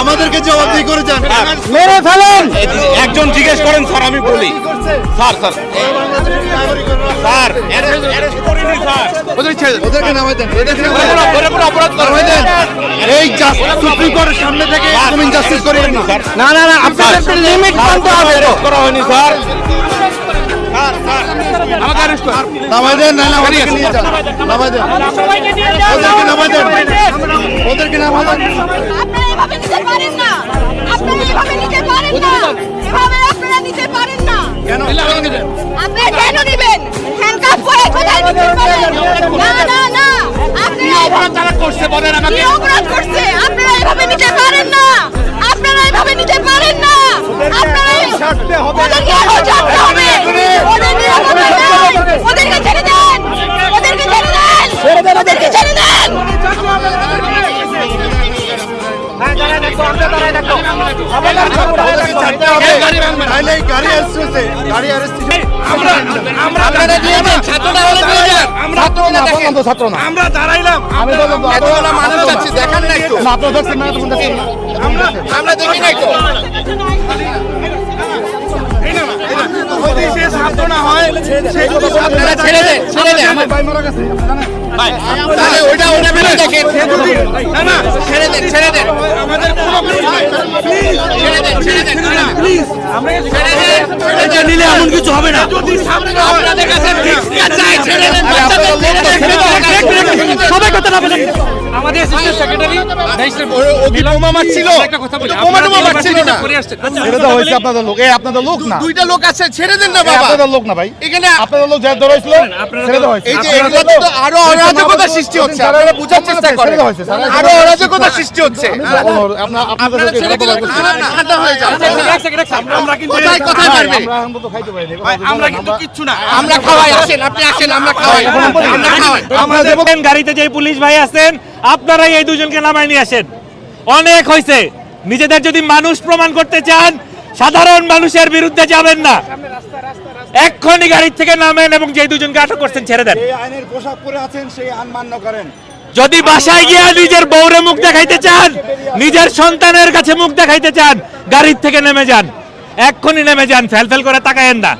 আমাদেরকে জবাবদিহি করে যান। মেরে ফেলেন। একজন জিজ্ঞেস করেন স্যার আমি বলি। Sir sir. ওদেরকে নামাই দেন। অপরাধ নামাই দেন। এই সুপ্রিম কোর্টের সামনে থেকে না। না না আপনাদের লিমিট মানতে হবে। করা হয়নি স্যার। নামাই দেন না না ওদেরকে নিয়ে যান। নামাই দেন। ওদেরকে নামাই দেন। ওদেরকে নামাই দেন। আপনারা এভাবে নিতে পারেন না। আপনারা এভাবে নিতে পারেন না। এভাবে আপনারা নিতে পারেন না। কেন? আপনারা কেন নেবেন? হ্যান্ডকাপ করে কোথায় নিতে পারেন? না না না। আপনারা এভাবে তারা করছে বলেন কি অপরাধ করছে? আপনারা এভাবে নিতে পারেন না। আপনারা এভাবে নিতে পারেন না। আপনারা ওদেরকে এখন ছাড়তে হবে। ওদের আমরা দাঁড়াইলাম। আমি তো, মানুষ যাচ্ছে দেখেন না একটু না, দেখছেন না, না। আমরা দেখি নাই তো। যদি সে ছাত্র না হয় সে যদি আপনারা ছেড়ে দেন ছেড়ে দেন আমার ভাই মারা গেছে, তাহলে ওইটা ওইটা মেরে দেখেন। না না ছেড়ে দেন ছেড়ে দেন আমাদের কোনো ছেড়ে দেন ছেড়ে দেন না, না। আমরা ছেড়ে দেন এটা নিলে এমন কিছু হবে না যদি সামনে আপনাদের কাছে ভিক্ষা চাই ছেড়ে দেন। আপনাদের লোক এই আপনাদের লোক না। দুইটা লোক আছে ছেড়ে দেন না বাবা। আপনাদের লোক না ভাই। এখানে আপনাদের লোক যা ধরা ছেড়ে দেওয়া হয়েছে। এই যে এগুলোতে তো আরও অরাজকতা সৃষ্টি হচ্ছে আপনারা বুঝার চেষ্টা করেন ছেড়ে দেওয়া হয়েছে, স্যার। আরও অরাজকতা সৃষ্টি হচ্ছে। আপনার আপনাদের আপনারা ছেড়ে দিলে ঠান্ডা হয়ে যাবে। এক সেকেন্ড এক সেকেন্ড আমরা কিন্তু কোথায় কোথায় পারবে আমরা তো খাইতে পারি আমরা কিন্তু কিচ্ছু না। আমরা খাওয়াই আসেন আপনি আসেন আমরা খাওয়াই। আমরা খাওয়াই। আমাদের গাড়িতে যে পুলিশ ভাই আছেন আপনারাই এই দুজনকে নামায় নিয়ে আসেন অনেক হয়েছে নিজেদের যদি মানুষ প্রমাণ করতে চান সাধারণ মানুষের বিরুদ্ধে যাবেন না। এক্ষুনি গাড়ির থেকে নামেন এবং যে দুজনকে আটক করছেন ছেড়ে দেন। আইনের পোশাক পরে আছেন সেই আইন মান্য করেন। যদি বাসায় গিয়া নিজের বউরে মুখ দেখাইতে চান নিজের সন্তানের কাছে মুখ দেখাইতে চান গাড়ির থেকে নেমে যান। এক্ষুনি নেমে যান ফেল ফেল করে তাকায়েন না।